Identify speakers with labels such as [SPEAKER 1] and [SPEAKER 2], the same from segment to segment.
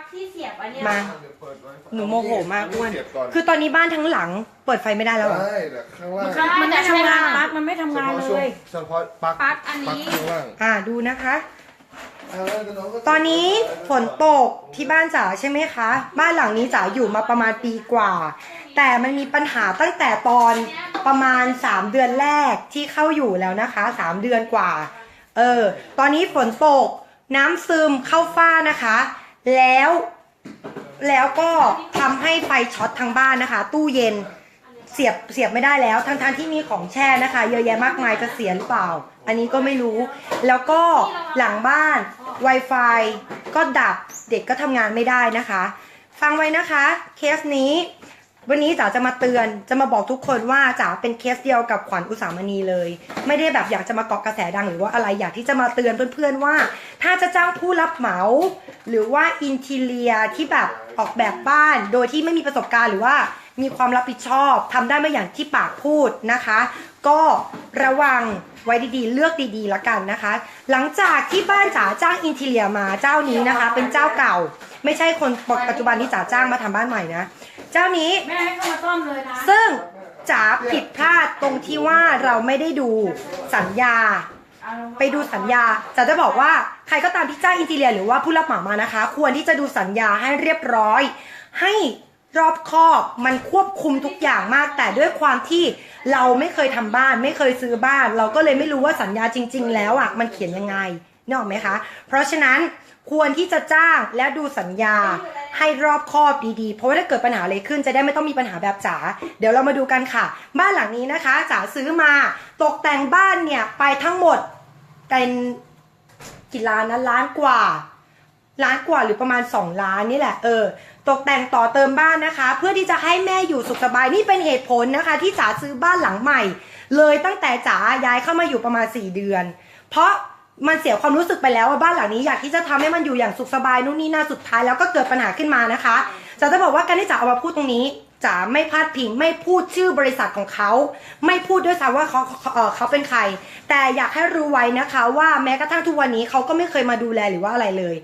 [SPEAKER 1] ลั๊กที่เสียบอันเนี้ย
[SPEAKER 2] มา
[SPEAKER 3] เดี๋ยวเปิดไว้
[SPEAKER 2] หนูโมโหมากอ้วน
[SPEAKER 3] เสียบก่อน
[SPEAKER 2] คือตอนนี้บ้านทั้งหลังเปิดไฟไม่ได้แล้วเหรอ
[SPEAKER 3] ได้แต่ข้างล่าง
[SPEAKER 1] ใช่
[SPEAKER 4] มันไม่ทำงานปลั๊กมันไม่ทำงาน
[SPEAKER 3] ฉพะ
[SPEAKER 4] เล
[SPEAKER 3] ช่วง
[SPEAKER 4] ย
[SPEAKER 3] เฉพาะปลั๊ก
[SPEAKER 1] ปลั๊กอันนี้
[SPEAKER 3] ปลั๊กข้างล่าง
[SPEAKER 2] อ่าดูนะคะ
[SPEAKER 3] เาแล้วเดี๋ยวงก็
[SPEAKER 2] ตอนนี้ฝนตกที่บ้านจ๋าใช่ไหมคะ บ้านหลังนี้จ๋าอยู่มาประมาณปีกว่า แต่มันมีปัญหาตั้งแต่ตอนประมาณ 3 เดือนแรกที่เข้าอยู่แล้วนะคะ 3 เดือนกว่า เออ ตอนนี้ฝนตกน้ำซึมเข้าฝ้านะคะ แล้วแล้วก็ทำให้ไฟช็อตทางบ้านนะคะ ตู้เย็นเสียบเสียบไม่ได้แล้วทั้งทที่มีของแช่นะคะ เยอะแยะมากมายจะเสียหรือเปล่า อันนี้ก็ไม่รู้ แล้วก็หลังบ้าน Wi-Fi ก็ดับเด็กก็ทำงานไม่ได้นะคะ ฟังไว้นะคะ เคสนี้ วันนี้จ๋าจะมาเตือนจะมาบอกทุกคนว่าจ๋าเป็นเคสเดียวกับขวัญอุสามณีเลย ไม่ได้แบบอยากจะมาเกาะกระแสดังหรือว่าอะไรอยากที่จะมาเตือนเพื่อนๆว่า ถ้าจะจ้างผู้รับเหมา หรือว่าอินทีเลียที่แบบออกแบบบ้าน โดยที่ไม่มีประสบการณ์หรือว่ามีความรับผิดชอบทำได้ไม่อย่างที่ปากพูดนะคะ ก็ระวังไว้ดีๆ เลือกดีๆละกันนะคะ หลังจากที่บ้านจ๋าจ้างอินทีเลียมาเจ้านี้นะคะ เป็นเจ้าเก่า ไม่ใช่คนปัจจุบันที่จ๋าจ้างมาทำบ้านใหม่นะ เจ้านี้
[SPEAKER 4] แม่ให้เข้ามาซ่อมเลยนะ
[SPEAKER 2] ซึ่งจ๋าผิดพลาดตรงที่ว่าเราไม่ได้ดูสัญญา ไปดูสัญญาจ๋าจะบอกว่าใครก็ตามที่จ้างอินทีเรียหรือว่าผู้รับเหมามานะคะ ควรที่จะดูสัญญาให้เรียบร้อย ให้รอบคอบมันควบคุมทุกอย่างมาก แต่ด้วยความที่เราไม่เคยทำบ้าน ไม่เคยซื้อบ้าน เราก็เลยไม่รู้ว่าสัญญาจริง ๆ แล้วอะมันเขียนยังไงนึกออกไหมคะ เพราะฉะนั้น ควรที่จะจ้างและดูสัญญาให้รอบคอบดีๆ เพราะว่าถ้าเกิดปัญหาอะไรขึ้นจะได้ไม่ต้องมีปัญหาแบบจ๋า เดี๋ยวเรามาดูกันค่ะ บ้านหลังนี้นะคะจ๋าซื้อมาตกแต่งบ้านเนี่ยไปทั้งหมดเป็นกี่ล้านนะล้านกว่า ล้านกว่าหรือประมาณ 2 ล้านนี่แหละเออ ตกแต่งต่อเติมบ้านนะคะ เพื่อที่จะให้แม่อยู่สุขสบายนี่เป็นเหตุผลนะคะ ที่จ๋าซื้อบ้านหลังใหม่ เลยตั้งแต่จ๋าย้ายเข้ามาอยู่ประมาณ 4 เดือน เพราะ มันเสียความรู้สึกไปแล้วว่าบ้านหลังนี้อยากที่จะทำให้มันอยู่อย่างสุขสบายนู่นนี่น่าสุดท้ายแล้วก็เกิดปัญหาขึ้นมานะคะจ๋าจะบอกว่าการที่จ๋าเอามาพูดตรงนี้จ๋าไม่พลาดพิงไม่พูดชื่อบริษัทของเขา ไม่พูดด้วยซ้ำว่าเขาเขาเป็นใคร แต่อยากให้รู้ไว้นะคะว่าแม้กระทั่งทุกวันนี้เขาก็ไม่เคยมาดูแลหรือว่าอะไรเลย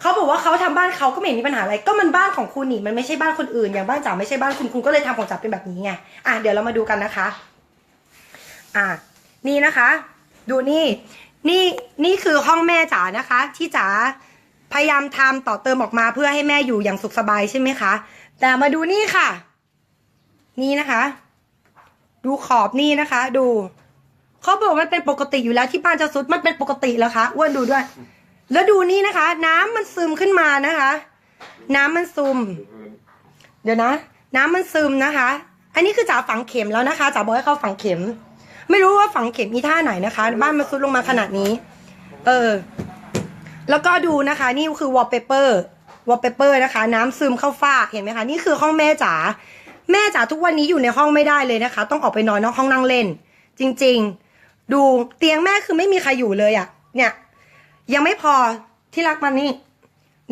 [SPEAKER 2] เขาบอกว่าเขาทำบ้านเขาก็ไม่เห็นมีปัญหาอะไร ก็มันบ้านของคุณนี่มันไม่ใช่บ้านคนอื่น อย่างบ้านจ๋าไม่ใช่บ้านคุณคุณก็เลยทำของจ๋าเป็นแบบนี้ไงอะเดี๋ยวเรามาดูกันนะคะ อะนี่นะคะ ดูนี่ นี่นี่คือห้องแม่จ๋านะคะ ที่จ๋าพยายามทำต่อเติมออกมาเพื่อให้แม่อยู่อย่างสุขสบายใช่ไหมคะ แต่มาดูนี่ค่ะ นี่นะคะ ดูขอบนี่นะคะ ดูเขาบอกมันเป็นปกติอยู่แล้วที่บ้านจะซุดมันเป็นปกติแล้วคะอ้วนดูด้วย แล้วดูนี่นะคะ น้ำมันซึมขึ้นมานะคะ น้ำมันซึม เดี๋ยวนะ น้ำมันซึมนะคะ อันนี้คือจ๋าฝังเข็มแล้วนะคะจ๋าบอกให้เขาฝังเข็ม ไม่รู้ว่าฝังเข็มมีท่าไหนนะคะ บ้านมันซุดลงมาขนาดนี้ เออ แล้วก็ดูนะคะ นี่คือวอลเปเปอร์วอลเปเปอร์นะคะ น้ำซึมเข้าฝ้าเห็นไหมคะนี่คือห้องแม่จ๋าแม่จ๋าทุกวันนี้อยู่ในห้องไม่ได้เลยนะคะ ต้องออกไปนอนนอกห้องนั่งเล่น จริง ๆ ดูเตียงแม่คือไม่มีใครอยู่เลยอะ่ะ เนี่ย ยังไม่พอที่รักมันนี่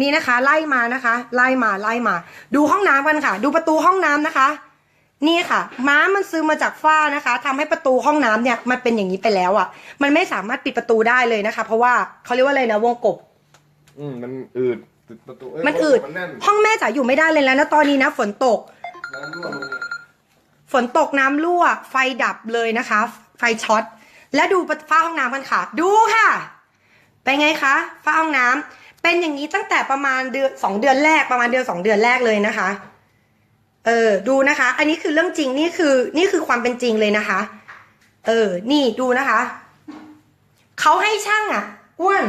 [SPEAKER 2] นี่นะคะ ไล่มานะคะ ไล่มาไล่มา ดูห้องน้ำกันค่ะ ดูประตูห้องน้ำนะคะ นี่ค่ะ ม้ามันซึมมาจากฝ้านะคะทำให้ประตูห้องน้ำเนี่ยมันเป็นอย่างนี้ไปแล้วอะ่ะ มันไม่สามารถปิดประตูได้เลยนะคะ เพราะว่าเขาเรียกว่าอะไรนะวงกบ
[SPEAKER 3] อืมมันอืดติดประตูเย
[SPEAKER 2] มันอืด
[SPEAKER 3] มันแน่น
[SPEAKER 2] ห้องแม่จ๋าอยู่ไม่ได้เลยแล้วนะตอนนี้นะฝนตก
[SPEAKER 3] น้ำรั่วลงเนี่ย
[SPEAKER 2] ฝนตกน้ำรั่ว ไฟดับเลยนะคะ ไฟช็อต และดูฝ้าห้องน้ำกันค่ะ ดูค่ะเป็นไงคะฝ้าห้องน้ำเป็นอย่างนี้ตั้งแต่ประมาณเดือนสองเดือนแรกประมาณเดือนสองเดือนแรกเลยนะคะ เออ ดูนะคะ อันนี้คือเรื่องจริงนี่คือนี่คือความเป็นจริงเลยนะคะ เออ นี่ดูนะคะเขาให้ช่างอะอ้วน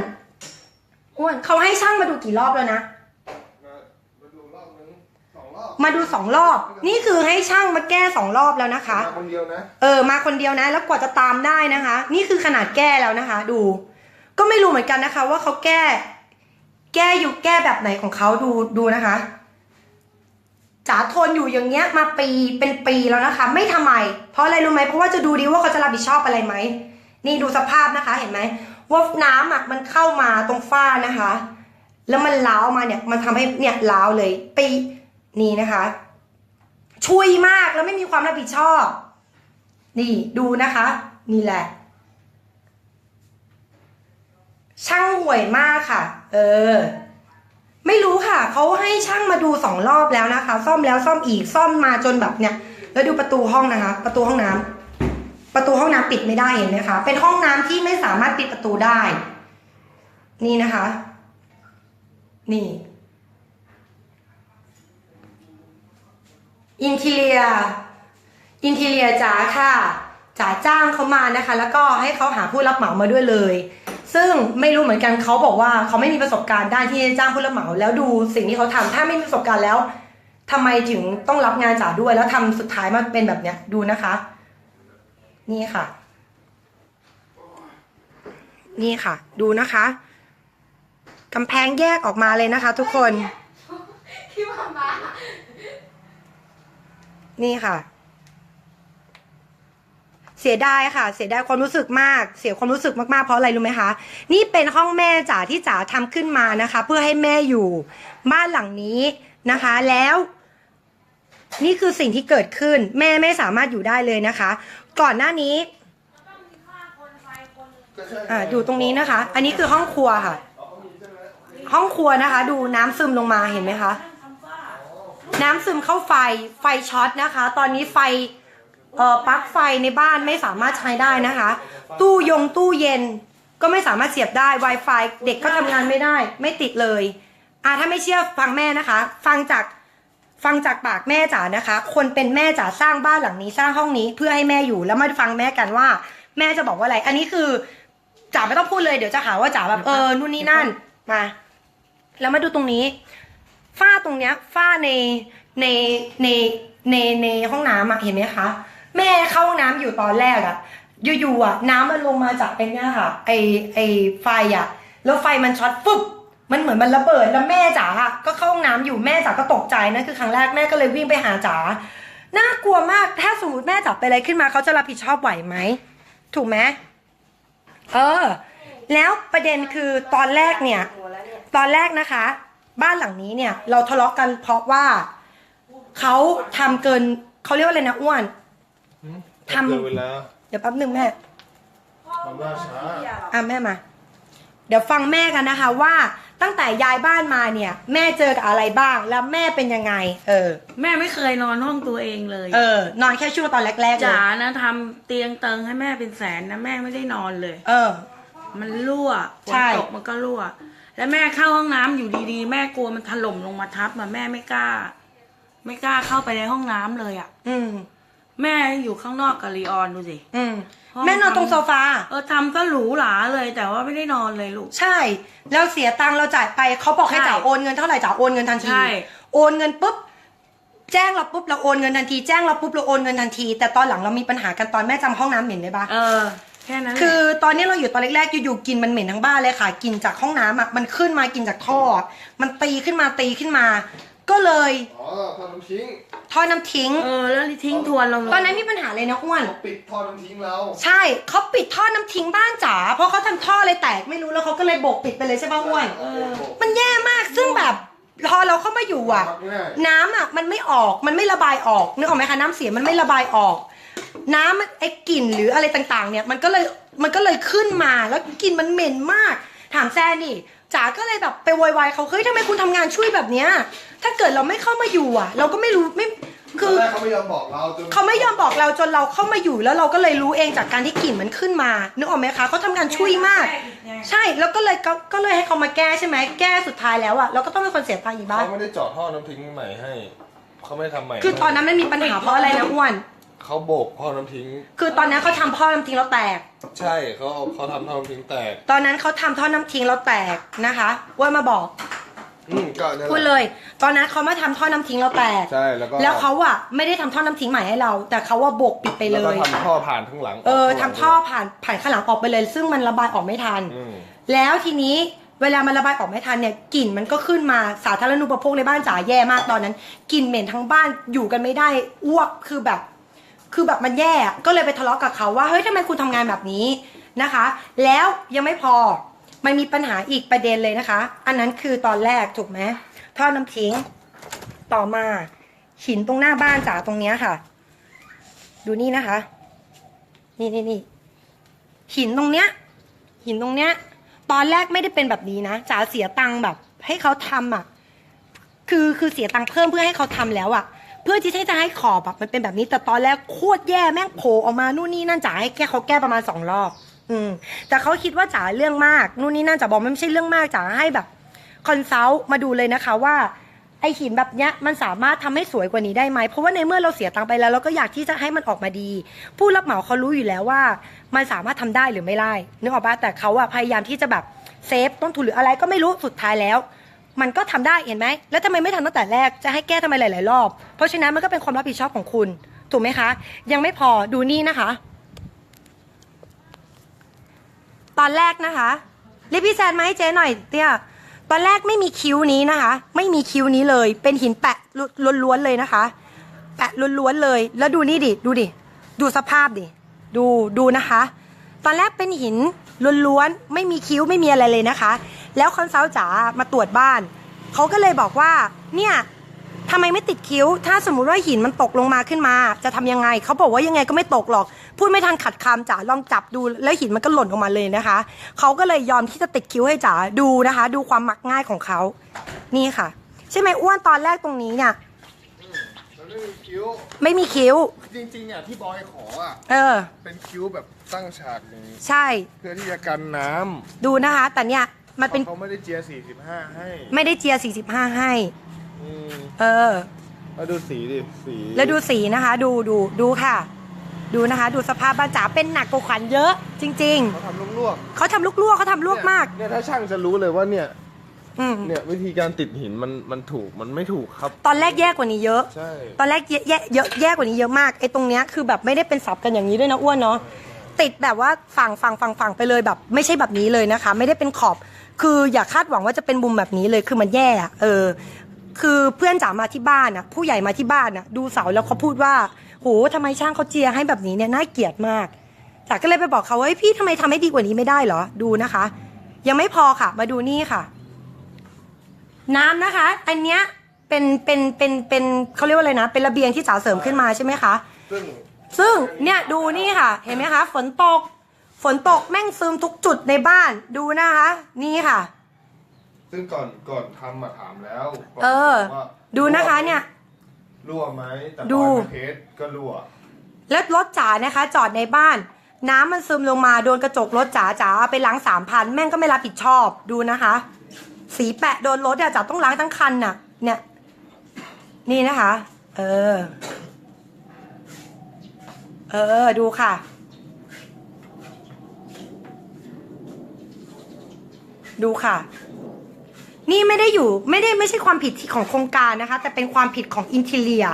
[SPEAKER 2] อ้วนเขาให้ช่างมาดูกี่รอบแล้วนะ
[SPEAKER 3] มามาดูรอบนึงสองรอบ
[SPEAKER 2] มาดูสองรอบ นี่คือให้ช่างมาแก้สองรอบแล้วนะคะ
[SPEAKER 3] มาคนเดียวนะ
[SPEAKER 2] เออมาคนเดียวนะ แล้วกว่าจะตามได้นะคะ นี่คือขนาดแก้แล้วนะคะ ดู ก็ไม่รู้เหมือนกันนะคะ ว่าเขาแก้ แก้อยู่แก้แบบไหนของเขาดูดูนะคะ จ๋าทนอยู่อย่างเงี้ยมาปีเป็นปีแล้วนะคะ ไม่ทำไม เพราะอะไรรู้ไหมเพราะว่าจะดูดีว่าเขาจะรับผิดชอบอะไรไหมนี่ดูสภาพนะคะเห็นไหมว่าน้ำอะมันเข้ามาตรงฝ้านะคะ แล้วมันล้าวมาเนี่ยมันทำให้เนี่ยล้าวเลยปีนี่นะคะ ชุยมากแล้วไม่มีความรับผิดชอบ นี่ดูนะคะ นี่แหละ ช่างห่วยมากค่ะ เออ ไม่รู้ค่ะเขาให้ช่างมาดูสองรอบแล้วนะคะ ซ่อมแล้วซ่อมอีกซ่อมมาจนแบบเนี้ยแล้วดูประตูห้องนะคะ ประตูห้องน้ำประตูห้องน้ำปิดไม่ได้เห็นไหมคะเป็นห้องน้ำที่ไม่สามารถปิดประตูได้ นี่นะคะ นี่อินทีเลียอินทีเลียจ๋าค่ะจ๋าจ้างเขามานะคะ แล้วก็ให้เขาหาผู้รับเหมามาด้วยเลย ซึ่งไม่รู้เหมือนกันเขาบอกว่าเขาไม่มีประสบการณ์ด้านที่จะจ้างผู้รับเหมา แล้วดูสิ่งที่เขาทำถ้าไม่มีประสบการณ์แล้วทำไมถึงต้องรับงานจ๋าด้วย แล้วทำสุดท้ายมาเป็นแบบเนี้ยดูนะคะ นี่ค่ะ นี่ค่ะ ดูนะคะกำแพงแยกออกมาเลยนะคะ ทุกคน
[SPEAKER 1] ที่มามา
[SPEAKER 2] นี่ค่ะ เสียดายค่ะ เสียดายความรู้สึกมาก เสียความรู้สึกมากๆ เพราะอะไรรู้ไหมคะ นี่เป็นห้องแม่จ๋าที่จ๋าทำขึ้นมานะคะ เพื่อให้แม่อยู่บ้านหลังนี้นะคะ แล้ว นี่คือสิ่งที่เกิดขึ้น แม่ไม่สามารถอยู่ได้เลยนะคะ ก่อนหน้านี้อ่าดูตรงนี้นะคะ อันนี้คือห้องครัวค่ะ ห้องครัวนะคะ ดูน้ำซึมลงมาเห็นไหมคะ น้ำซึมเข้าไฟ ไฟช็อตนะคะ ตอนนี้ไฟ เอ่อปลั๊กไฟในบ้านไม่สามารถใช้ได้นะคะ ตู้ยงตู้เย็นก็ไม่สามารถเสียบได้ Wi-Fi เด็กก็ทำงานไม่ได้ ไม่ติดเลยอ่าถ้าไม่เชื่อฟังแม่นะคะ ฟังจากฟังจากปากแม่จ๋านะคะ คนเป็นแม่จ๋าสร้างบ้านหลังนี้สร้างห้องนี้เพื่อให้แม่อยู่แล้วมาฟังแม่กันว่า แม่จะบอกว่าอะไร อันนี้คือจ๋าไม่ต้องพูดเลยเดี๋ยวจะหาว่าจ๋าแบบเออนู่นนี่นั่นมาแล้วมาดูตรงนี้ฝ้าตรงเนี้ยฝ้าในในในในในห้องน้ำอะเห็นไหมคะ แม่เข้าห้องน้ำอยู่ตอนแรกอะอยู่ๆอะน้ำมันลงมาจากไอ้เนี่ยค่ะ ไอไอไฟอะแล้วไฟมันช็อตปุ๊บมันเหมือนมันระเบิดแล้วแม่จ๋าอะก็เข้าห้องน้ำอยู่แม่จ๋าก็ตกใจนะคือครั้งแรกแม่ก็เลยวิ่งไปหาจ๋าน่ากลัวมากถ้าสมมติแม่จ๋าไปนอะไรขึ้นมาเขาจะรับผิดชอบไหวไหมถูกไหมเออ แล้วประเด็นคือตอนแรกเนี่ยตอนแรกนะคะ บ้านหลังนี้เนี่ย เราทะเลาะกันเพราะว่าเขาทำเกินเขาเรียกว่าอะไรนะอ้วน ทำ
[SPEAKER 3] เกินเวลา
[SPEAKER 2] เดี๋ยวแป๊บหนึ่งแม่
[SPEAKER 3] ทำล่าช้า
[SPEAKER 2] อะแม่มา เดี๋ยวฟังแม่กันนะคะว่าตั้งแต่ย้ายบ้านมาเนี่ย แม่เจอกับอะไรบ้างแล้วแม่เป็นยังไง เออ
[SPEAKER 4] แม่ไม่เคยนอนห้องตัวเองเลย
[SPEAKER 2] เออ นอนแค่ช่วงตอนแรกๆเล
[SPEAKER 4] จ๋ายนะทำเตียงเติงให้แม่เป็นแสนนะแม่ไม่ได้นอนเลย
[SPEAKER 2] เออ
[SPEAKER 4] มันรั่วฝ
[SPEAKER 2] ใช่
[SPEAKER 4] นตกมันก็รั่ว แล้วแม่เข้าห้องน้ำอยู่ดีๆ แม่กลัวมันถล่มลงมาทับมาแม่ไม่กล้า ไม่กล้าเข้าไปในห้องน้ำเลยอะ
[SPEAKER 2] อืม
[SPEAKER 4] แม่อยู่ข้างนอกกับลีออนดูสิ
[SPEAKER 2] อืม
[SPEAKER 4] ห้อง
[SPEAKER 2] แม่นอนตรงโซฟา
[SPEAKER 4] เออทำก็หรูหราเลยแต่ว่าไม่ได้นอนเลยลูก
[SPEAKER 2] ใช่ แล้วเสียตังค์เราจ่ายไปเขาบอกให้
[SPEAKER 4] ใช่
[SPEAKER 2] จ๋าโอนเงินเท่าไหร่จ๋าโอนเงินทันที
[SPEAKER 4] ใช่
[SPEAKER 2] โอนเงินปุ๊บ แจ้งเราปุ๊บเราโอนเงินทันที แจ้งเราปุ๊บเราโอนเงินทันที แต่ตอนหลังเรามีปัญหากันตอนแม่จำห้องน้ำเหม็นได้ปะ
[SPEAKER 4] เออ แค่นั้นแหละ
[SPEAKER 2] คือตอนนี้เราอยู่ตอนแรกๆอยู่ๆกลินมันเหม็นทั้งบ้านเลยค่ะกลินจากห้องน้ำอะมันขึ้นมากินจากท่อ มันตีขึ้นมาตีขึ้นมา ก็เลย
[SPEAKER 3] อ๋อทอน้ำทิ้ง
[SPEAKER 2] ท่อน้ำทิ้ง
[SPEAKER 4] เออแล้วทิ้งทวนเราเลย
[SPEAKER 2] ตอนนั้นมีปัญหาเลยนะอ้วน
[SPEAKER 3] เขาปิดท่อน้ำทิ้งเรา
[SPEAKER 2] ใช่เขาปิดท่อน้ำทิ้งบ้านจ๋าเพราะเขาทำท่อเลยแตกไม่รู้แล้วเขาก็เลยโบกปิดไปเลยใช่ป่ะอ้วน
[SPEAKER 3] เออ
[SPEAKER 2] มันแย่มากซึ่งแบบพอเราเข้ามาอยู่อะ
[SPEAKER 3] พักง่าย
[SPEAKER 2] น้ำอะมันไม่ออกมันไม่ระบายออกนึกออกไหมคะน้ำเสียมันไม่ระบายออก น้ำมันไอ้กลิ่นหรืออะไรต่างๆ เนี่ยมันก็เลยมันก็เลยขึ้นมาแล้วกลิ่นมันเหม็นมาก ถามแซนนี่ จ๋าก็เลยแบบไปโวยวายเขาเฮ้ยทำไมคุณทำงานช่วยแบบเนี้ยถ้าเกิดเราไม่เข้ามาอยู่อะ เราก็ไม่รู้ไม่
[SPEAKER 3] ต
[SPEAKER 2] คืออน
[SPEAKER 3] แรกเขาไม่ยอมบอกเราจน
[SPEAKER 2] เขาไม่ยอมบอกเราจนเราเข้ามาอยู่แล้วเราก็เลยรู้เองจากการที่กลิ่นมันขึ้นมานึกออกไหมคะเขาทำงานช่วยมาก ใช่แล้วก็เลยก็ก็เลยให้เขามาแก้ใช่ไหมแก้สุดท้ายแล้วอะเราก็ต้องเป็นคนเสียตังค์อีกบ้าง
[SPEAKER 3] เขาไม่ได้เจาะท่อน้ำทิ้งใหม่ให้ เขาไม่ได้ทำใหม่
[SPEAKER 2] คือตอนนั้นมันมีปัญหาเพราะอะไรนะอ้วน
[SPEAKER 3] เขาโบกท่อน้ำทิ้ง
[SPEAKER 2] คือตอนนั้นเขาทำท่อน้ำทิ้งแล้วแตก
[SPEAKER 3] ใช่เขาเอาเขาทำท่อน้ำทิ้งแตก
[SPEAKER 2] ตอนนั้นเขาทำท่อน้ำทิ้งแล้วแตกนะคะอ้วนมาบอก
[SPEAKER 3] อืมก็นั่นแห
[SPEAKER 2] พูด
[SPEAKER 3] ละ
[SPEAKER 2] เลยตอนนั้นเขามาทำท่อน้ำทิ้งแล้วแตก
[SPEAKER 3] ใช่แล้วก็
[SPEAKER 2] แล้วเขาอะไม่ได้ทำท่อน้ำทิ้งใหม่ให้เรา แต่เขาว่าโบกปิดไปเล
[SPEAKER 3] แล้วก็
[SPEAKER 2] ย
[SPEAKER 3] ทำท่อผ่านข้างหลัง
[SPEAKER 2] เออ
[SPEAKER 3] ข้างหลัง
[SPEAKER 2] ทำท่อผ่านผ่านข้างหลังออกไปเลย ซึ่งมันระบายออกไม่ทัน
[SPEAKER 3] อืม
[SPEAKER 2] แล้วทีนี้เวลามันระบายออกไม่ทันเนี่ยกลิ่นมันก็ขึ้นมาสาธารณูปโภคในบ้านจ๋าแย่มากตอนนั้นกลิ่นเหม็นทั้งบ้านอยู่กันไม่ได้อ้วกคือแบบ คือแบบมันแย่ก็เลยไปทะเลาะกับเขาว่าเฮ้ยทำไมคุณทำงานแบบนี้นะคะ แล้วยังไม่พอมันมีปัญหาอีกประเด็นเลยนะคะ อันนั้นคือตอนแรกถูกไหมท่อน้ำทิ้งต่อมาหินตรงหน้าบ้านจ๋าตรงเนี้ยค่ะ ดูนี่นะคะ นี่นี่นี่หินตรงเนี้ย หินตรงเนี้ย ตอนแรกไม่ได้เป็นแบบนี้นะจ๋าเสียตังค์แบบ ให้เขาทำอะ คือคือเสียตังค์เพิ่มเพื่อให้เขาทำแล้วอะ เพื่อที่จะให้ขอบอะมันเป็นแบบนี้แต่ตอนแรกโคตรแย่แม่งโผล่ออกมานู่นนี่นั่นจ๋าให้แก้เขาแก้ประมาณสองรอบ อืม แต่เขาคิดว่าจ๋าเรื่องมากนู่นนี่นั่นจ๋าบอกมันไม่ใช่เรื่องมากจ๋าให้แบบคอนซัลท์มาดูเลยนะคะว่าไอหินแบบเนี้ยมันสามารถทำให้สวยกว่านี้ได้ไหมเพราะว่าในเมื่อเราเสียตังค์ไปแล้วเราก็อยากที่จะให้มันออกมาดี ผู้รับเหมาเขารู้อยู่แล้วว่า มันสามารถทำได้หรือไม่ได้นึกออกปะแต่เขาอะพยายามที่จะแบบเซฟต้นทุนหรืออะไรก็ไม่รู้สุดท้ายแล้ว มันก็ทำได้เห็นไหม แล้วทำไมไม่ทำตั้งแต่แรก จะให้แก้ทำไมหลาย ๆ รอบ เพราะฉะนั้นมันก็เป็นความรับผิดชอบของคุณ ถูกไหมคะ ยังไม่พอดูนี่นะคะ ตอนแรกนะคะเรียกพี่แซนมาให้เจ๊หน่อยเตี้ยตอนแรกไม่มีคิ้วนี้นะคะ ไม่มีคิ้วนี้เลย เป็นหินแปะล้วนๆเลยนะคะ แปะล้วนๆเลย แล้วดูนี่ดิ ดูดิ ดูสภาพดิ ดู ดูนะคะ ตอนแรกเป็นหิน ล้วนๆ ไม่มีคิ้วไม่มีอะไรเลยนะคะ แล้วคอนซัลท์จ๋ามาตรวจบ้าน เขาก็เลยบอกว่า เนี่ยทำไมไม่ติดคิ้ว ถ้าสมมติว่าหินมันตกลงมาขึ้นมา จะทำยังไง เขาบอกว่ายังไงก็ไม่ตกหรอก พูดไม่ทันขัดคำจ๋าลองจับดู แล้วหินมันก็หล่นออกมาเลยนะคะ เขาก็เลยยอมที่จะติดคิ้วให้จ๋าดูนะคะ ดูความมักง่ายของเขา นี่ค่ะ ใช่ไหมอ้วนตอนแรกตรงนี้เนี่ย
[SPEAKER 3] ไม่มีคิ้ว
[SPEAKER 2] ไม่มีคิ้ว
[SPEAKER 3] จริงๆเนี่ยที่บอยขออะ
[SPEAKER 2] เออ
[SPEAKER 3] เป็นคิ้วแบบตั้งฉากอย่างนี้
[SPEAKER 2] ใช่
[SPEAKER 3] เพื่อที่จะกันน้
[SPEAKER 2] ดูนะคะ แต่เนี่ยำมันเป็น
[SPEAKER 3] เขาไม่ได้เจีย45 ให้
[SPEAKER 2] ไม่ได้เจีย45 ให้
[SPEAKER 3] อืม
[SPEAKER 2] เออ
[SPEAKER 3] แล้วดูสีดิสี
[SPEAKER 2] แล้วดูสีนะคะ ดูดูดูค่ะ ดูนะคะ ดูสภาพบ้านจ๋าเป็นหนักกว่าขวัญเยอะ จริง
[SPEAKER 3] เขาทำลวก
[SPEAKER 2] ๆเขาทำลูกลวกเขาทำ
[SPEAKER 3] ๆ
[SPEAKER 2] ลวกมาก
[SPEAKER 3] เนี่ยถ้าช่างจะรู้เลยว่าเนี่ย
[SPEAKER 2] อืม
[SPEAKER 3] เนี่ยวิธีการติดหินมันมันถูกมันไม่ถูกครับ
[SPEAKER 2] ตอนแรกแย่กว่านี้เยอะ
[SPEAKER 3] ใช่
[SPEAKER 2] ตอนแรกแย่แย่เยอะแย่กว่านี้เยอะมากไอ้ตรงเนี้ยคือแบบไม่ได้เป็นสับกันอย่างนี้ด้วยนะอ้วนเนาะติดแบบว่าฝั่งฝั่งฝั่งฝั่งไปเลยแบบ ไม่ใช่แบบนี้เลยนะคะ ไม่ได้เป็นขอบ คืออย่าคาดหวังว่าจะเป็นมุมแบบนี้เลยคือมันแย่อะเออ คือเพื่อนจ๋ามาที่บ้านอะผู้ใหญ่มาที่บ้านอะดูเสาแล้วเขาพูดว่าโหทำไมช่างเขาเจียให้แบบนี้เนี่ยน่าเกลียดมากจ๋าก็เลยไปบอกเขาว่าเฮ้ยพี่ทำไมทำให้ดีกว่านี้ไม่ได้เหรอดูนะคะ ยังไม่พอค่ะ มาดูนี่ค่ะ น้ำนะคะ อันเนี้ยเป็นเป็นเป็นเป็นเขาเรียกว่าอะไรนะ เป็นระเบียงที่จ๋าเสริมขึ้นมาใช่ไหมคะ
[SPEAKER 3] ซึ่ง
[SPEAKER 2] ซึ่งเนี่ยดูนี่ค่ะ เห็นไหมคะ ฝนตก ฝนตกแม่งซึมทุกจุดในบ้านดูนะคะ นี่ค่ะ
[SPEAKER 3] ซึ่งก่อนก่อนทำมาถามแล้ว
[SPEAKER 2] เออ
[SPEAKER 3] ว่า
[SPEAKER 2] ดูนะคะเนี่ย
[SPEAKER 3] รั่วไหมแต่
[SPEAKER 2] ดู
[SPEAKER 3] บอยมาเทสก็รั่ว
[SPEAKER 2] แล้วรถจ๋านะคะ จอดในบ้าน น้ำมันซึมลงมาโดนกระจกรถจ๋าจ๋าเอาไปล้างสามพันแม่งก็ไม่รับผิดชอบดูนะคะ สีแปะโดนรถอะจ๋าต้องล้างทั้งคันน่ะ เนี่ย นี่นะคะ เออ เออ ดูค่ะ ดูค่ะ นี่ไม่ได้อยู่ไม่ได้ไม่ใช่ความผิดที่ของโครงการนะคะ แต่เป็นความผิดของอินเทเลีย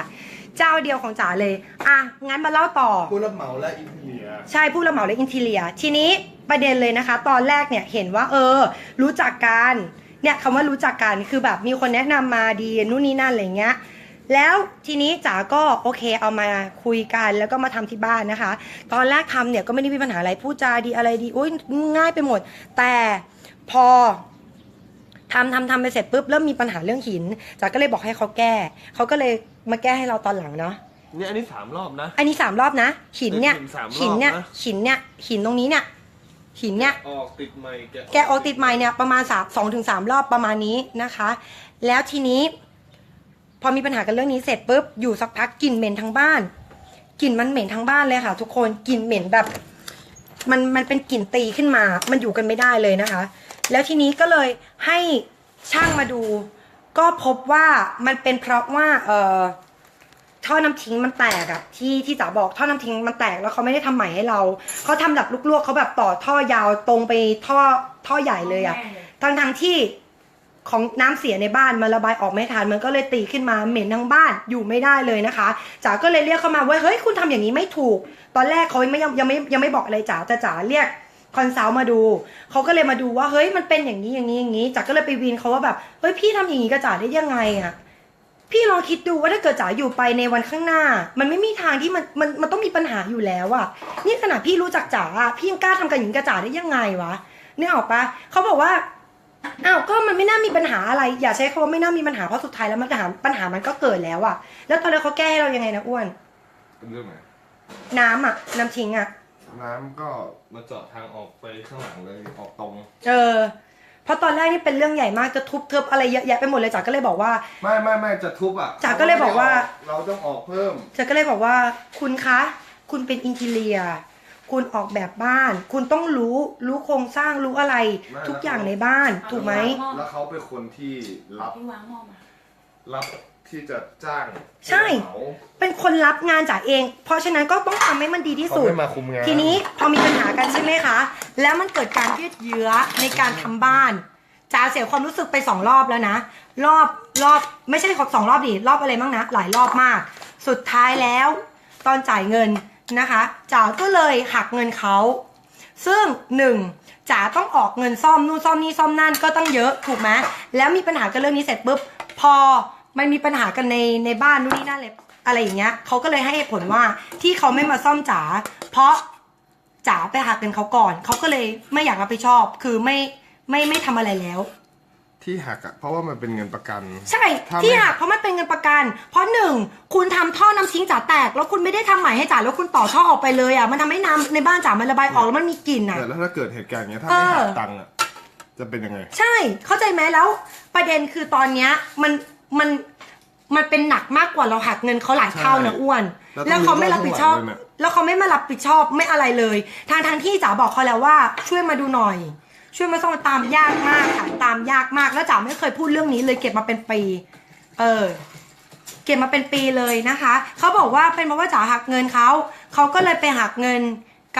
[SPEAKER 2] เจ้าเดียวของจ๋าเลย อะ งั้นมาเล่าต่อ
[SPEAKER 3] ผู้รับเหมาและอินเทีย
[SPEAKER 2] ใช่ผู้รับเหมาและอินเทเลีย ทีนี้ประเด็นเลยนะคะ ตอนแรกเนี่ยเห็นว่า เออ รู้จักกัน เนี่ยคำว่ารู้จักกันคือแบบมีคนแนะนำมาดีนู่นนี่นั่นอะไรเงี้ย แล้วทีนี้จ๋าก็โอเคเอามาคุยกันแล้วก็มาทำที่บ้านนะคะ ตอนแรกทำเนี่ยก็ไม่ได้มีปัญหาอะไรพูดจาดีอะไรดีโอ้ยง่ายไปหมด แต่พอทำทำทำไปเสร็จปุ๊บเริ่มมีปัญหาเรื่องหินจ๋าก็เลยบอกให้เขาแก้ เขาก็เลยมาแก้ให้เราตอนหลังเนาะ
[SPEAKER 3] เนี่ยอันนี้สามรอบนะ
[SPEAKER 2] อันนี้สามรอบนะ หินเนี่ย
[SPEAKER 3] ติดหินสามรอบ
[SPEAKER 2] หินเนี่ย
[SPEAKER 3] นะ
[SPEAKER 2] หินเนี่ย หินตรงนี้เนี่ย หินเนี่ย
[SPEAKER 3] ออกติดใหม่แกะ
[SPEAKER 2] แกะออกติดใหม่เนี่ยประมาณสามสองถึงสามรอบประมาณนี้นะคะ แล้วทีนี้ พอมีปัญหากันเรื่องนี้เสร็จปุ๊บอยู่สักพักกลิ่นเหม็นทั้งบ้านกลิ่นมันเหม็นทั้งบ้านเลยค่ะ ทุกคนกลิ่นเหม็นแบบ มันมันเป็นกลิ่นตีขึ้นมา มันอยู่กันไม่ได้เลยนะคะ แล้วทีนี้ก็เลยให้ช่างมาดู ก็พบว่ามันเป็นเพราะว่าเอ่อ ท่อน้ำทิ้งมันแตกอะที่ที่จ๋าบอกท่อน้ำทิ้งมันแตกแล้วเขาไม่ได้ทำใหม่ให้เราเขาทำแบบลวกๆเขาแบบต่อท่อยาวตรงไปท่อท่อใหญ่เลยอะทั้งทงๆที่ของน้ำเสียในบ้านมันระบายออกไม่ทันมันก็เลยตีขึ้นมาเหม็นทั้งบ้านอยู่ไม่ได้เลยนะคะจ๋าก็เลยเรียกเขามาว่าเฮ้ยคุณทำอย่างนี้ไม่ถูก ตอนแรกเขาไม่ยังยังไม่ยังไม่บอกอะไรจ๋าแต่จ๋าเรียกคอนซัลท์มาดู เขาก็เลยมาดูว่าเฮ้ยมันเป็นอย่างนี้อย่างนี้อย่างนี้จ๋าก็เลยไปวีนเขาว่าแบบเฮ้ยพี่ทำอย่างนี้กับจ๋าได้ยังไงอะ พี่ลองคิดดูว่าถ้าเกิดจ๋าอยู่ไปในวันข้างหน้า มันไม่มีทางที่มันมันมันต้องมีปัญหาอยู่แล้วอะนี่ขนาดพี่รู้จักจ๋าอะพี่ยังกล้าทำกับหญิงกับจ๋าได้ยังไงวะเนี่ยออกปะเขาบอกว่าอ้าวก็มันไม่น่ามีปัญหาอะไร อย่าใช้คำว่าไม่น่ามีปัญหาเพราะสุดท้ายแล้วมันปัญหาปัญหามันก็เกิดแล้วอะแล้วตอนนี้นเขาแก้ให้เรายังไงนะอ้วน
[SPEAKER 3] เป็นเรื่องไหน
[SPEAKER 2] น้ำอะน้ำทิ้งอะ
[SPEAKER 3] น้ำก็มาเจาะทางออกไปข้างหลังเลยออกตรง
[SPEAKER 2] เออ เพราะตอนแรกนี่เป็นเรื่องใหญ่มากจะทุบเทิบอะไรเยอะแยะไปหมดเลยจ๋าก็เลยบอกว่า
[SPEAKER 3] ไม่ไม่ไม่จะทุบอะ
[SPEAKER 2] จ๋าก็เลยบอกว่า
[SPEAKER 3] เราต้องออกเพิ่ม
[SPEAKER 2] จ๋าก็เลยบอกว่า คุณคะ คุณเป็นอินทีเลีย คุณออกแบบบ้าน คุณต้องรู้รู้โครงสร้างรู้อะไร
[SPEAKER 3] ไม่
[SPEAKER 2] ทุกอย่างในบ้านถูกไหม
[SPEAKER 3] แล้วเขาเป็นคนที่รับ
[SPEAKER 4] พี่วางหม้อมา
[SPEAKER 3] รับ ที่จะจ้าง
[SPEAKER 2] ใช่
[SPEAKER 3] เขา
[SPEAKER 2] เป็นคนรับงานจ๋าเอง เพราะฉะนั้นก็ต้องทำให้มันดีที่
[SPEAKER 3] เขา
[SPEAKER 2] สุด
[SPEAKER 3] ไม่มาคุมงาน
[SPEAKER 2] ทีนี้พอมีปัญหากันใช่ไหมคะ แล้วมันเกิดการยืดเยื้อในการทำบ้านจ๋าเสียความรู้สึกไปสองรอบแล้วนะ รอบรอบไม่ใช่สองรอบดิรอบอะไรบ้างนะ หลายรอบมาก สุดท้ายแล้ว ตอนจ่ายเงินนะคะจ๋าก็เลยหักเงินเขา ซึ่งหนึ่งจ๋าต้องออกเงินซ่อมนู่นซ่อมนี่ซ่อมนั่นก็ต้องเยอะถูกไหมแล้วมีปัญหากันเรื่องนี้เสร็จปุ๊บพอ มันมีปัญหากันในในบ้านนู่นนี่นั่นเลยอะไรอย่างเงี้ยเขาก็เลยให้เหตุผลว่าที่เขาไม่มาซ่อมจ๋าเพราะจ๋าไปหักเงินเขาก่อนเขาก็เลยไม่อยากรับผิดชอบ คือไม่ไม่ไม่ทำอะไรแล้ว
[SPEAKER 3] ที่หักอะเพราะว่ามันเป็นเงินประกัน
[SPEAKER 2] ใช่
[SPEAKER 3] ถ้าไม่
[SPEAKER 2] ที่หักเพราะมันเป็นเงินประกัน เพราะหนึ่งคุณทำท่อน้ำทิ้งจ๋าแตก แล้วคุณไม่ได้ทำใหม่ให้จ๋าแล้วคุณต่อท่อออกไปเลยอะมันทำให้น้ำในบ้านจ๋ามันระบายออกแล้วมันมีกลิ่นอะ
[SPEAKER 3] แต่แล้วถ้าเกิดเหตุการณ์อย่างเงี้ยถ้า
[SPEAKER 2] เอ
[SPEAKER 3] ไม่
[SPEAKER 2] อ
[SPEAKER 3] หักตังค์อะจะเป็นยังไง
[SPEAKER 2] ใช่ เข้าใจไหมแล้ว ประเด็นคือตอนเนี้ยมัน มันมันเป็นหนักมากกว่าเราหักเงินเขาหลายเท่านะ
[SPEAKER 3] ใช่
[SPEAKER 2] อ้วน
[SPEAKER 3] แล้วต้อง
[SPEAKER 2] แล้วเขาไม่รับผิดชอบ
[SPEAKER 3] รู้เท่าไหร่ด้วยเนี่ย
[SPEAKER 2] แล้วเขาไม่มารับผิดชอบไม่อะไรเลย ทางทางที่จ๋าบอกเขาแล้วว่าช่วยมาดูหน่อย ช่วยมาส่องตามยากมากค่ะตามยากมาก แล้วจ๋าไม่เคยพูดเรื่องนี้เลยเก็บมาเป็นปี เออ เก็บมาเป็นปีเลยนะคะเขาบอกว่าเป็นเพราะว่าจ๋าหักเงินเขาเขาก็เลยไปหักเงิน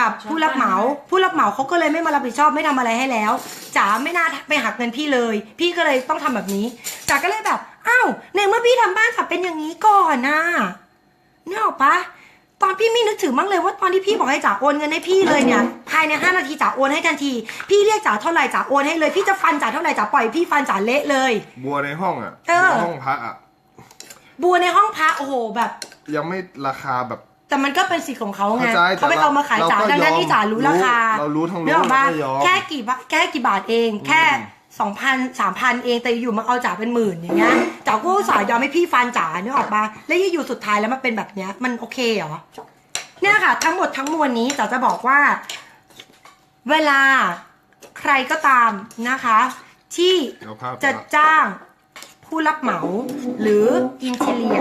[SPEAKER 2] กับผู้รับเหมา ผู้รับเหมาเขาก็เลยไม่มารับผิดชอบไม่ทำอะไรให้แล้วจ๋าไม่น่าไปหักเงินพี่เลย พี่ก็เลยต้องทำแบบนี้จ๋าก็เลยแบบ อ้าวในเมื่อพี่ทำบ้านจ๋าเป็นอย่างนี้ก่อนนะนึกออกปะตอนพี่ไม่นึกถึงมั้งเลยว่าตอนที่พี่บอกให้จ๋าโอนเงินให้พี่เลยเนี่ย ภายในห้านาทีจ๋าโอนให้ทันที พี่เรียกจ๋าเท่าไหร่จ๋าโอนให้เลยพี่จะฟันจ๋าเท่าไหร่จ๋าปล่อยพี่ฟันจ๋าเละเลย
[SPEAKER 3] บัวในห้องอะ
[SPEAKER 2] เออ
[SPEAKER 3] ในห้องพระอะ
[SPEAKER 2] บัวในห้องพระโอ้โหแบบ
[SPEAKER 3] ยังไม่ราคาแบบ
[SPEAKER 2] แต่มันก็เป็นสิทธิ์ของเขาไง
[SPEAKER 3] เข้าใจ
[SPEAKER 2] เขาไป
[SPEAKER 3] แต่
[SPEAKER 2] เอามาขายจ๋า
[SPEAKER 3] เราก็
[SPEAKER 2] ดังนั้น
[SPEAKER 3] ยอม
[SPEAKER 2] ที่จ๋ารู้ราคา
[SPEAKER 3] เรารู้ทั้งรู้
[SPEAKER 2] นึกออกปะ
[SPEAKER 3] เราก็ยอม
[SPEAKER 2] แค่กี่บาทแค่กี่บาทเอง แค่ สองพันสามพันเองแต่อยู่มาเอาจ๋าเป็นหมื่นอย่างเงี้ยจ๋าก็อุตส่าห์ยอมให้พี่ฟันจ๋านึกออกปะแล้วอยู่สุดท้ายแล้วมันเป็นแบบเนี้ย มันโอเคเหรอเนี่ยค่ะ ทั้งหมดทั้งมวลนี้จ๋าจะบอกว่า เวลาใครก็ตามนะคะ ที่
[SPEAKER 3] เอาภาพ
[SPEAKER 2] จะจ้างผู้รับเหมา หรืออินเทเลีย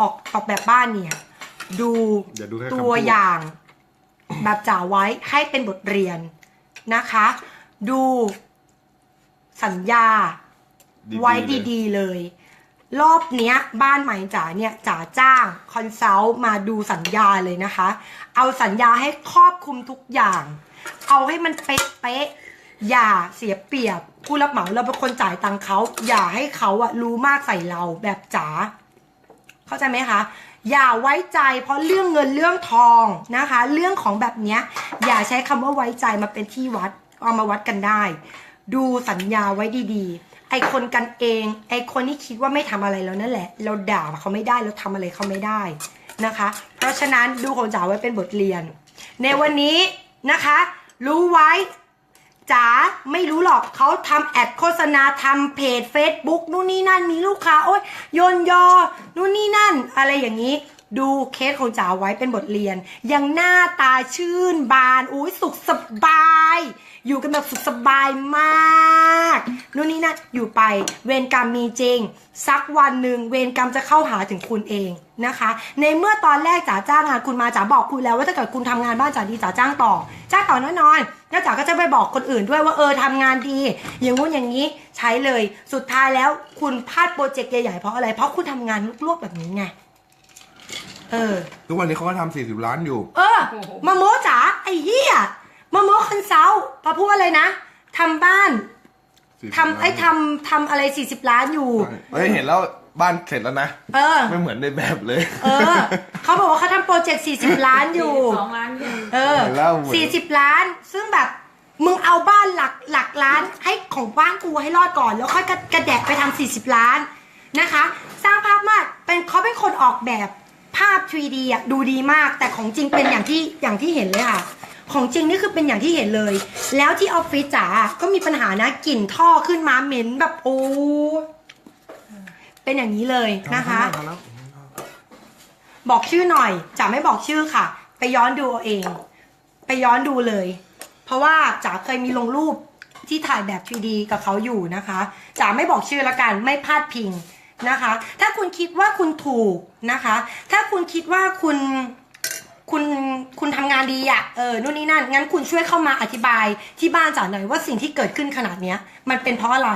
[SPEAKER 2] ออกออกแบบบ้านเนี่ย ดู
[SPEAKER 3] อย่าดูแค่คำ
[SPEAKER 2] ตัวอย่าง แบบจ่าไว้ให้เป็นบทเรียนนะคะ ดู สัญญา
[SPEAKER 3] ๆ
[SPEAKER 2] ไว้
[SPEAKER 3] เลย
[SPEAKER 2] ดีๆเลย รอบเนี้ย บ้านใหม่จ๋าเนี่ยจ๋าจ้างคอนซัลท์มาดูสัญญาเลยนะคะ เอาสัญญาให้ครอบคลุมทุกอย่าง เอาให้มันเป๊ะๆอย่าเสียเปรียบผู้รับเหมาเราเป็นคนจ่ายตังค์เขา อย่าให้เขาอะรู้มากใส่เราแบบจ๋าเข้าใจไหมคะอย่าไว้ใจเพราะเรื่องเงินเรื่องทองนะคะ เรื่องของแบบเนี้ย อย่าใช้คำว่าไว้ใจมาเป็นที่วัดเอามาวัดกันได้ ดูสัญญาไว้ดีๆ ไอคนกันเอง ไอคนที่คิดว่าไม่ทำอะไรแล้วนั่นแหละ เราด่าเขาไม่ได้เราทำอะไรเขาไม่ได้นะคะ เพราะฉะนั้นดูของจ๋าไว้เป็นบทเรียน ในวันนี้นะคะ รู้ไว้จ๋าไม่รู้หรอกเขาทำแอดโฆษณาทำเพจ Facebook นู่นนี่นั่นมีลูกค้าโอ้ยโยนยอ นู่นนี่นั่น อะไรอย่างนี้ ดูเคสของจ๋าไว้เป็นบทเรียน ยังหน้าตาชื่นบานอุ้ยสุขสบาย อยู่กันแบบสุขสบายมากนู่นนี่นั่นอยู่ไปเวรกรรมมีจริง สักวันหนึ่งเวรกรรมจะเข้าหาถึงคุณเองนะคะ ในเมื่อตอนแรกจ๋าจ้างงานคุณมาจ๋าบอกคุณแล้วว่าถ้าเกิดคุณทำงานบ้านจ๋าดีจ๋าจ้างต่อจ้างต่อแน่นอนแล้วจ๋าก็จะไปบอกคนอื่นด้วยว่าเออทำงานดี อย่างงู้นอย่างนี้ใช้เลยสุดท้ายแล้วคุณพลาดโปรเจกต์ใหญ่ๆเพราะอะไร เพราะคุณทำงานลวกๆแบบนี้ไงเออ
[SPEAKER 3] ทุกวันนี้เขาก็ทำสี่สิบล้านอยู่
[SPEAKER 2] เออ มาโมจ๋าไอ้เหี้ย มาโมคอนเซัลท์ปะพูดอะไรนะทำบ้าน
[SPEAKER 3] 40
[SPEAKER 2] ทำไอ้ทำทำอะไร 40 ล้านอยู่
[SPEAKER 3] เฮ้ยเห็นแล้วบ้านเสร็จแล้วนะ
[SPEAKER 2] เออ
[SPEAKER 3] ไม่เหมือนในแบบเลย
[SPEAKER 2] เออ เขาบอกว่าเขาทำโปรเจกต์40 ล้านอยู่
[SPEAKER 4] สองล้านอยู่
[SPEAKER 2] เออ
[SPEAKER 3] เห็นแล้วเหมือน
[SPEAKER 2] 40ล้าน ซึ่งแบบมึงเอาบ้านหลักหลักล้านให้ของบ้านกูให้รอดก่อน แล้วค่อยกระกระแดะไปทำ40ล้านนะคะ สร้างภาพมากเป็นเขาเป็นคนออกแบบภาพ 3D อะดูดีมาก แต่ของจริงเป็นอย่างที่อย่างที่เห็นเลยค่ะ ของจริงนี่คือเป็นอย่างที่เห็นเลย แล้วที่ออฟฟิศจ๋าก็มีปัญหานะกลิ่นท่อขึ้นมาเหม็นแบบโอ้เป็นอย่างนี้เลยนะคะ
[SPEAKER 3] ทำแล้ว
[SPEAKER 2] บอกชื่อหน่อยจ๋าไม่บอกชื่อค่ะ ไปย้อนดูเอาเอง ไปย้อนดูเลย เพราะว่าจ๋าเคยมีลงรูปที่ถ่ายแบบ 3D กับเขาอยู่นะคะจ๋าไม่บอกชื่อละกันไม่พลาดพิงนะคะ ถ้าคุณคิดว่าคุณถูกนะคะ ถ้าคุณคิดว่าคุณ คุณคุณทำงานดีอะเออนู่นนี่นั่น งั้นคุณช่วยเข้ามาอธิบายที่บ้านจ๋าหน่อยว่าสิ่งที่เกิดขึ้นขนาดเนี้ย มันเป็นเพราะอะไร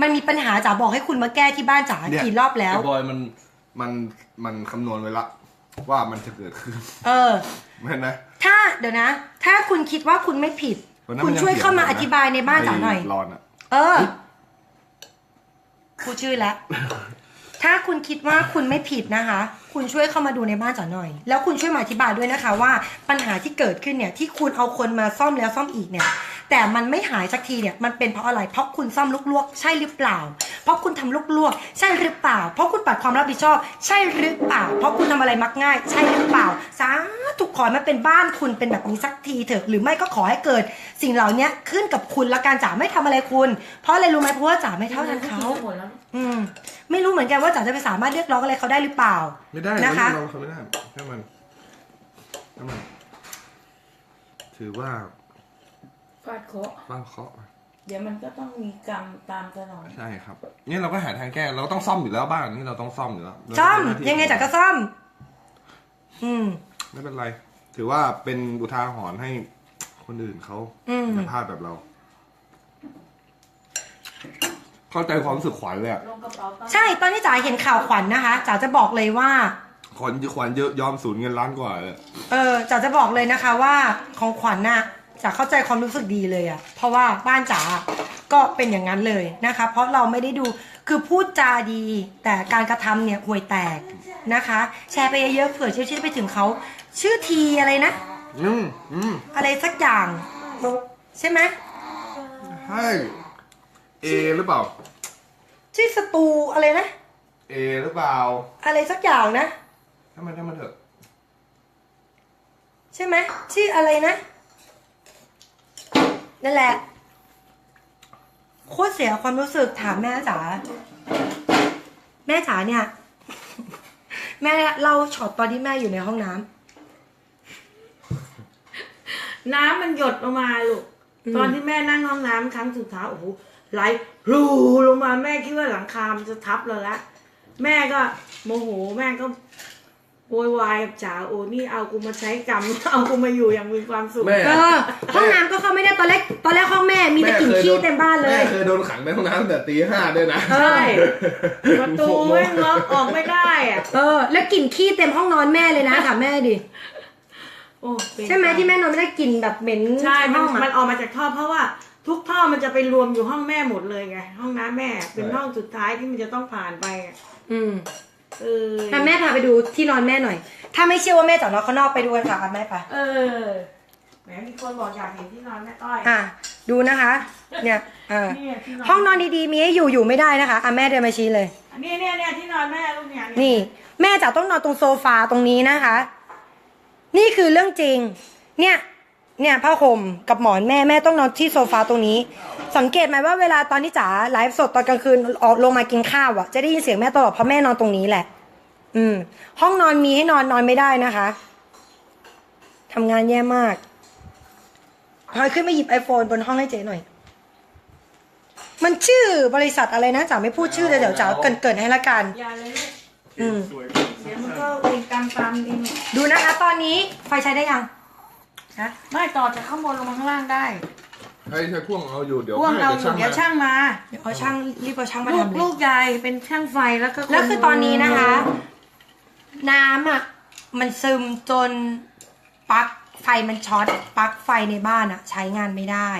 [SPEAKER 2] มันมีปัญหาจ๋าบอกให้คุณมาแก้ที่บ้านจ๋า
[SPEAKER 3] เนี่ย
[SPEAKER 2] กี่รอบแล้ว
[SPEAKER 3] ไอ้บอยมันมันมันคำนวณไว้ละว่ามันจะเกิดขึ้น
[SPEAKER 2] เออ
[SPEAKER 3] เห็นไหม
[SPEAKER 2] ถ้าเดี๋ยวนะ ถ้าคุณคิดว่าคุณไม่ผิด
[SPEAKER 3] วันนั้น
[SPEAKER 2] คุณ
[SPEAKER 3] มันยัง
[SPEAKER 2] ช่วยเข้ามา
[SPEAKER 3] เถี
[SPEAKER 2] อย
[SPEAKER 3] งกันนะ
[SPEAKER 2] ธิบายในบ้านจ๋าหน่อย
[SPEAKER 3] ไร้อนอะ
[SPEAKER 2] เออพูดชื่อแล้ว ถ้าคุณคิดว่าคุณไม่ผิดนะคะ คุณช่วยเข้ามาดูในบ้านจ๋าหน่อย แล้วคุณช่วยมาอธิบายด้วยนะคะว่าปัญหาที่เกิดขึ้นเนี่ยที่คุณเอาคนมาซ่อมแล้วซ่อมอีกเนี่ยแต่มันไม่หายสักทีเนี่ยมันเป็นเพราะอะไร เพราะคุณซ่อมลูกลวกใช่หรือเปล่า เพราะคุณทำลูกลวกใช่หรือเปล่า เพราะคุณปัดความรับผิดชอบ ใช่หรือเปล่า เพราะคุณทำอะไรมักง่าย ใช่หรือเปล่าสาธุขอให้มันเป็นบ้านคุณเป็นแบบนี้สักทีเถอะหรือไม่ก็ขอให้เกิดสิ่งเหล่านี้ขึ้นกับคุณและการจ๋าไม่ทำอะไรคุณ เพราะอะไรรู้ไหมเพราะว่าจ๋าไม่เท่าทันเขา
[SPEAKER 4] หมดแล้ว
[SPEAKER 2] อืม ไม่รู้เหมือนกันว่าจ๋าจะไปสามารถเรียกร้องอะไรเขาได้หรือเปล่า
[SPEAKER 3] ไม่ได้
[SPEAKER 2] นะคะ
[SPEAKER 3] เราเขาไม่ได้แค่มันแค่มัน ถือว่า
[SPEAKER 4] ฟาดเคราะห์
[SPEAKER 3] บ้านเคาะ
[SPEAKER 4] เดี๋ยวมันก็ต้องมีกรรมตามสนอง
[SPEAKER 3] ใช่ครับเนี่ยเราก็หาทางแก้เราต้องซ่อมอยู่แล้วบ้านนี่เราต้องซ่อมอยู่แล้ว
[SPEAKER 2] ซ่อม
[SPEAKER 3] เราทำหน้าที่
[SPEAKER 2] ยังไงจ๋าก็ซ่อม อืม
[SPEAKER 3] ไม่เป็นไร ถือว่าเป็นอุทาหรณ์ให้ คนอื่นเขา
[SPEAKER 2] อืม
[SPEAKER 3] อย่าพลาดแบบเรา เข้าใจความรู้สึกขวัญเลยอะ
[SPEAKER 4] ลงกระเป๋าตังค์
[SPEAKER 2] ใช่ตอนที่จ๋าเห็นข่าวขวัญนะคะจ๋าจะบอกเลยว่า
[SPEAKER 3] ขวัญขวัญเยอะยอมสูญเงินล้านกว่าเลย
[SPEAKER 2] เออจ๋าจะบอกเลยนะคะว่าของขวัญน่ะจ๋าเข้าใจความรู้สึกดีเลยอะเพราะว่าบ้านจ๋าก็เป็นอย่างนั้นเลยนะคะ เพราะเราไม่ได้ดูคือพูดจาดี แต่การกระทำเนี่ยห่วยแตกนะคะ แชร์ไปเยอะๆเผื่อเชื่อชื่อไปถึงเขาชื่อทีอะไรนะ
[SPEAKER 3] อืมอืม
[SPEAKER 2] อะไรสักอย่าง ใช่ไหม
[SPEAKER 3] ใช่เอหรือเปล่า
[SPEAKER 2] ชื่อสตูอะไรนะ
[SPEAKER 3] เอหรือเปล่า
[SPEAKER 2] อะไรสักอย่างนะ
[SPEAKER 3] ถ้ามันถ้ามันเถอะ
[SPEAKER 2] ใช่ไหมชื่ออะไรนะ นั่นแหละโคตรเสียความรู้สึกถามแม่จ๋าแม่จ๋าเนี่ย แม่เล่าช็อตตอนที่แม่อยู่ในห้องน้ำ
[SPEAKER 4] น้ำมันหยดลงมาลูก
[SPEAKER 2] อืม
[SPEAKER 4] ตอนที่แม่นั่งห้องน้ำครั้งสุดท้ายโอ้โหไหลรูลงมาแม่คิดว่าหลังคามันจะทับเราละแม่ก็โมโหแม่ก็โวยวายกับจ๋าโอ้นี่เอากูมาใช้กรรม เอากูมาอยู่อย่างมีความสุข
[SPEAKER 3] แม่
[SPEAKER 2] เออห้องน้ำก็เข้าไม่ได้ตอนแรกตอนแรกห้องแม่มีแต่กลิ่นขี้เต็มบ้านเลย
[SPEAKER 3] แม่เคยโดนขังในห้องน้ำตั้งแต่ตีห้าด้วยนะ
[SPEAKER 2] เออ
[SPEAKER 4] ใช่ ประตูไม่ล็อกออกไม่ได้อะ
[SPEAKER 2] เออ แล้วกลิ่นขี้เต็มห้องนอนแม่เลยนะถามแม่ดิ
[SPEAKER 4] โอ้เป็น
[SPEAKER 2] ใช่ไหมที่แม่นอนไม่ได้กลิ่นแบบเหม็น
[SPEAKER 4] ใช่มัน
[SPEAKER 2] ห้อง
[SPEAKER 4] มัน
[SPEAKER 2] อะ
[SPEAKER 4] ออกมาจากท่อเพราะว่าทุกท่อมันจะไปรวมอยู่ห้องแม่หมดเลยไงห้องน้ำแม่เป็นห้องสุดท้ายที่มันจะต้องผ่านไปอะ
[SPEAKER 2] อืม
[SPEAKER 4] เออ
[SPEAKER 2] ถ้าแม่พาไปดูที่นอนแม่หน่อย ถ้าไม่เชื่อว่าแม่จ๋านอนข้างนอกไปดูกันค่ะอะแม่ไป
[SPEAKER 4] เออแหมมีคนบอกอยากเห็นที่นอนแม่ต้อย
[SPEAKER 2] อะดูนะคะ เนี่ยเออ
[SPEAKER 4] เนี่ยที่นอน
[SPEAKER 2] ห้องนอนดีๆมีให้อยู่อยู่ไม่ได้นะคะอะแม่เดินมาชี้เลย
[SPEAKER 4] อันนี้เนี่ยเนี่ยที่นอนแม่ลูกเนี่ย
[SPEAKER 2] นี่ แม่จ๋าต้องนอนตรงโซฟาตรงนี้นะคะ นี่คือเรื่องจริง เนี่ยเนี่ยผ้าห่มกับหมอนแม่แม่ต้องนอนที่โซฟาตรงนี้ สังเกตไหมว่าเวลาตอนที่จ๋าไลฟ์สดตอนกลางคืนออกลงมากินข้าวอะจะได้ยินเสียงแม่ตลอดเพราะแม่นอนตรงนี้แหละ อืม ห้องนอนมีให้นอนนอนไม่ได้นะคะทำงานแย่มากพลอยขึ้นมาหยิบไอโฟนบนห้องให้เจ๊หน่อย มันชื่อบริษัทอะไรนะจ๋าไม่พูดชื่อเลยเดี๋ยวจ๋าเกรินเกินให้ละกัน
[SPEAKER 4] อย่าเลยลูก
[SPEAKER 2] อืม
[SPEAKER 4] เดี๋ยวมันก็เป็นกรรมตามเอง
[SPEAKER 2] ดูนะคะ ตอนนี้ไฟใช้ได้ยังนะ
[SPEAKER 4] ไม่ต่อจากข้างบนลงมาข้างล่างได้
[SPEAKER 3] ให้ใช้พ่วงเอาอยู่เดี๋ยว
[SPEAKER 4] พ่วงเรา
[SPEAKER 3] ให้
[SPEAKER 4] อยู่เดี๋ยวช่างมา
[SPEAKER 2] เดี๋ยวเอาช่างรีบเอาช่างมา
[SPEAKER 4] ลูก
[SPEAKER 2] ทำเล
[SPEAKER 4] ลู
[SPEAKER 2] ย
[SPEAKER 4] กใหญ่เป็นช่างไฟแล้วก็
[SPEAKER 2] แล้วคือตอนนี้นะคะ น้ำอะมันซึมจนปลั๊กไฟมันช็อตปลั๊กไฟในบ้านอะ ใช้งานไม่ได้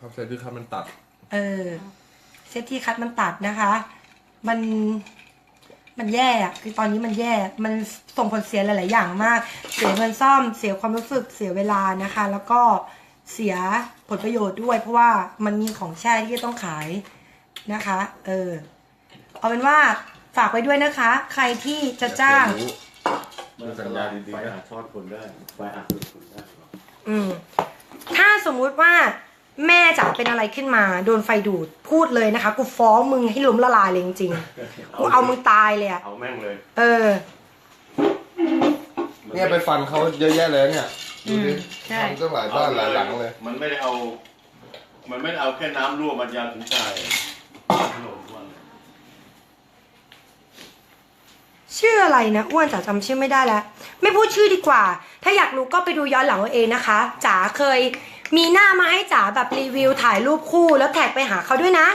[SPEAKER 3] ครับใส่คือคันมันตัด
[SPEAKER 2] เออเซตที่คัดมันตัดนะคะ มัน มันแย่อะคือตอนนี้มันแย่ มันส่งผลเสียหลาย ๆ อย่างมาก เสียเงินซ่อม เสียความรู้สึก เสียเวลานะคะ แล้วก็เสียผลประโยชน์ด้วย เพราะว่ามันมีของแช่ที่จะต้องขายนะคะ เออ เอาเป็นว่าฝากไว้ด้วยนะคะ ใครที่จะจ้าง
[SPEAKER 3] ดูสัญญาดี
[SPEAKER 5] ไฟ
[SPEAKER 3] ๆนะ
[SPEAKER 5] อาจช็อตคนได้ไฟอาจดูดคนได้
[SPEAKER 2] อืม ถ้าสมมุติว่า แม่จ๋าเป็นอะไรขึ้นมา โดนไฟดูดพูดเลยนะคะ กูฟ้องมึงให้ล้มละลายเลยจริงๆกูเอามึงตายเลยอะ
[SPEAKER 5] เอาแม่งเลย
[SPEAKER 2] เออ
[SPEAKER 3] เนี่ยไปฟันเขาเยอะแยะเลยเนี่ยดูดิ
[SPEAKER 4] ใช่
[SPEAKER 3] ทำตั้งหลายบ้านหลายหลังเลย
[SPEAKER 5] มันไม่ได้เอา มันไม่เอาแค่น้ำรั่วมันยาถึงตายถนนว่า
[SPEAKER 2] ชื่ออะไรนะอ้วนจ๋าจำชื่อไม่ได้แล้ว ไม่พูดชื่อดีกว่า ถ้าอยากรู้ก็ไปดูย้อนหลังเอาเองนะคะจ๋าเคย มีหน้ามาให้จ๋าแบบรีวิวถ่ายรูปคู่แล้วแท็กไปหาเขาด้วยนะ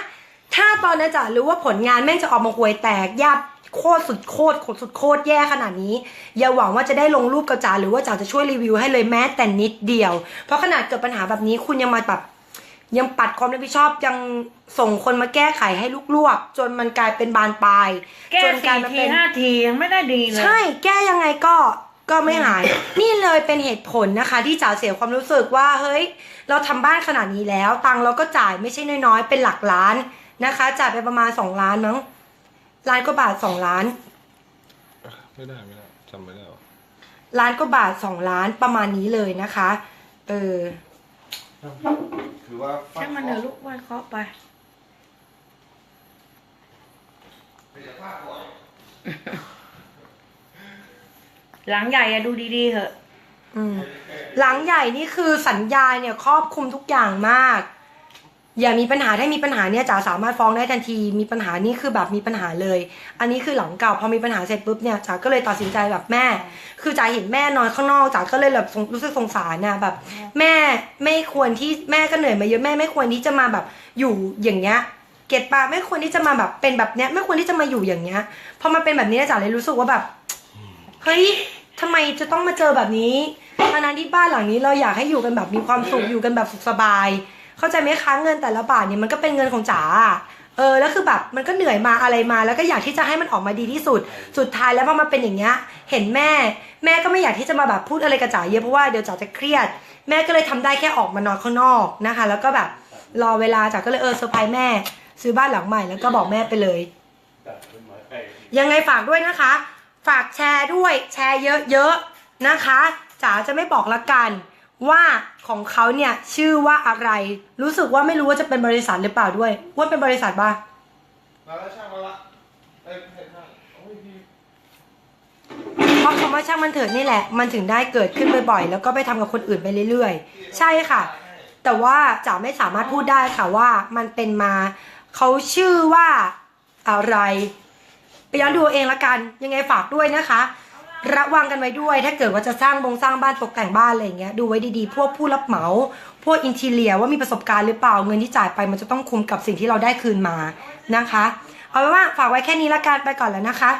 [SPEAKER 2] ถ้าตอนนั้นจ๋ารู้ว่าผลงานแม่งจะออกมาห่วยแตกยับโคตรสุดโคตรสุดโคตรแย่ขนาดนี้ อย่าหวังว่าจะได้ลงรูปกับจ๋าหรือว่าจ๋าจะช่วยรีวิวให้เลยแม้แต่นิดเดียว เพราะขนาดเกิดปัญหาแบบนี้คุณยังมาแบบยังปัดความรับผิดชอบยังส่งคนมาแก้ไขให้ลวกๆจนมันกลายเป็นบานปลาย
[SPEAKER 4] แก้
[SPEAKER 2] จนกลาย
[SPEAKER 4] สี่
[SPEAKER 2] มา
[SPEAKER 4] ที
[SPEAKER 2] เป็น
[SPEAKER 4] ห้าทียังไม่ได้ดีเลย
[SPEAKER 2] ใช่แก้ยังไงก็ ก็ไม่หาย นี่เลยเป็นเหตุผลนะคะ ที่จ๋าเสียความรู้สึกว่าเฮ้ย เราทำบ้านขนาดนี้แล้ว ตังค์เราก็จ่ายไม่ใช่น้อยๆ เป็นหลักล้านนะคะ จ่ายไปประมาณสองล้านมั้งล้านกว่าบาทสองล้าน
[SPEAKER 3] ไม่ได้ไม่ได้จำไม่ได้หรอ
[SPEAKER 2] ล้านกว่าบาทสองล้านประมาณนี้เลยนะคะ เออ
[SPEAKER 3] คือว่า
[SPEAKER 4] ช่างมันเถอะลูกไหว้เคาะไป หลังใหญ่อะดูดีๆเถอะ
[SPEAKER 2] อืมหลังใหญ่นี่คือสัญญาเนี่ยครอบคลุมทุกอย่างมาก อย่ามีปัญหาถ้ามีปัญหาเนี่ยจ๋าสามารถฟ้องได้ทันที มีปัญหานี่คือแบบมีปัญหาเลย อันนี้คือหลังเก่าพอมีปัญหาเสร็จปุ๊บเนี่ยจ๋าก็เลยตัดสินใจแบบแม่ คือจ๋าเห็นแม่นอนข้างนอกจ๋าก็เลยแบบรู้สึกสงสารนะแบบ แม่ไม่ควรที่แม่ก็เหนื่อยมาเยอะแม่ไม่ควรที่จะมาแบบอยู่อย่างเงี้ยเก็ตปะไม่ควรที่จะมาแบบเป็นแบบเนี้ย ไม่ควรที่จะมาอยู่อย่างเงี้ยพอมาเป็นแบบนี้จ๋าเลยรู้สึกว่าแบบเฮ้ย ทำไมจะต้องมาเจอแบบนี้ทั้งนั้นที่บ้านหลังนี้เราอยากให้อยู่กันแบบมีความสุขอยู่กันแบบสุขสบาย เข้าใจไหมคะเงินแต่ละบาทเนี่ยมันก็เป็นเงินของจ๋าเออแล้วคือแบบมันก็เหนื่อยมาอะไรมา แล้วก็อยากที่จะให้มันออกมาดีที่สุด สุดท้ายแล้วพอมาเป็นอย่างเงี้ยเห็นแม่ แม่ก็ไม่อยากที่จะมาแบบพูดอะไรกับจ๋าเยอะเพราะว่าเดี๋ยวจ๋าจะเครียด แม่ก็เลยทำได้แค่ออกมานอนข้างนอกนะคะ แล้วก็แบบรอเวลาจ๋าก็เลยเออเซอร์ไพรส์แม่ ซื้อบ้านหลังใหม่แล้วก็บอกแม่ไปเลย ยังไงฝากด้วยนะคะ ฝากแชร์ด้วยแชร์เยอะๆนะคะจ๋าจะไม่บอกละกันว่าของเขาเนี่ยชื่อว่าอะไร รู้สึกว่าไม่รู้ว่าจะเป็นบริษัทหรือเปล่าด้วย ว่าเป็นบริษัทป่ะ
[SPEAKER 3] มาแล้วช่างมาละเอ้ยไม่ใช่ช่างโอ้ยพี่
[SPEAKER 2] เพราะคำว่าช่างมันเถิดนี่แหละ มันถึงได้เกิดขึ้นบ่อยๆ แล้วก็ไปทำกับคนอื่นไปเรื่อยๆ ใช่ค่ะ แต่ว่าจ๋าไม่สามารถพูดได้ค่ะว่ามันเป็นมา เขาชื่อว่าอะไร ไปย้อนดูเองละกัน ยังไงฝากด้วยนะคะ ระวังกันไว้ด้วย ถ้าเกิดว่าจะสร้างบงสร้างบ้านตกแต่งบ้านอะไรอย่างเงี้ยดูไว้ดีๆ พวกผู้รับเหมา พวกอินทีเลียว่ามีประสบการณ์หรือเปล่าเงินที่จ่ายไปมันจะต้องคุ้มกับสิ่งที่เราได้คืนมานะคะ เอาเป็นว่าฝากไว้แค่นี้ละกันไปก่อนแล้วนะคะ